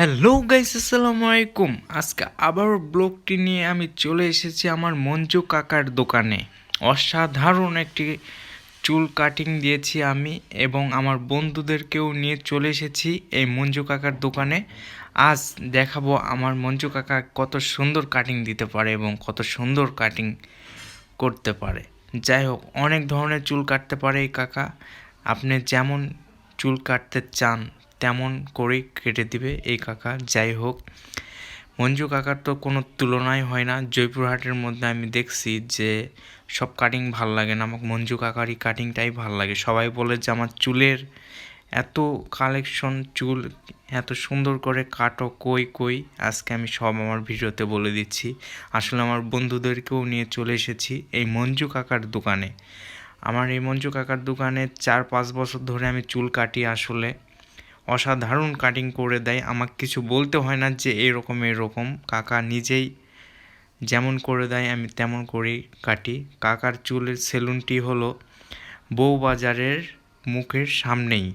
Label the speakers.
Speaker 1: Hello guys আসসালামু আলাইকুম। আজকে আবার ব্লগটি নিয়ে আমি চলে এসেছি আমার মঞ্জু কাকার দোকানে। অসাধারণ একটি চুল কাটিং দিয়েছি আমি এবং আমার বন্ধুদেরকেও নিয়ে চলে এসেছি এই মঞ্জু কাকার দোকানে। আজ দেখাবো আমার মঞ্জু কাকা কত সুন্দর কাটিং দিতে পারে এবং কত সুন্দর কাটিং করতে পারে। যাই হোক, অনেক ধরনের চুল কাটতে পারে এই কাকা। আপনি যেমন চুল কাটতে চান তেমন করেই কেটে দিবে এই কাকা। যাই হোক, মঞ্জু কাকার তো কোনো তুলনাই হয় না। জয়পুরহাটের মধ্যে আমি দেখছি যে সব কাটিং ভালো লাগে না। আমাকে মঞ্জু কাকারই কাটিংটাই ভালো লাগে। সবাই বলে যে আমার চুলের এত কালেকশন চুল এত সুন্দর করে কাটো কই কই, আজকে আমি সব আমার ভিডিওতে বলে দিচ্ছি। আসলে আমার বন্ধুদেরকেও নিয়ে চলে এসেছি এই মঞ্জু কাকার দোকানে। আমার এই মঞ্জু কাকার দোকানে চার পাঁচ বছর ধরে আমি চুল কাটি আসলে। অসাধারণ কাটিং করে দেয়। আমাকে কিছু বলতে হয় না যে এরকম এরকম। কাকা নিজেই যেমন করে দেয়, আমি তেমন করেই কাটি। কাকার চুলের সেলুনটি হলো বউবাজারের মুখের সামনেই।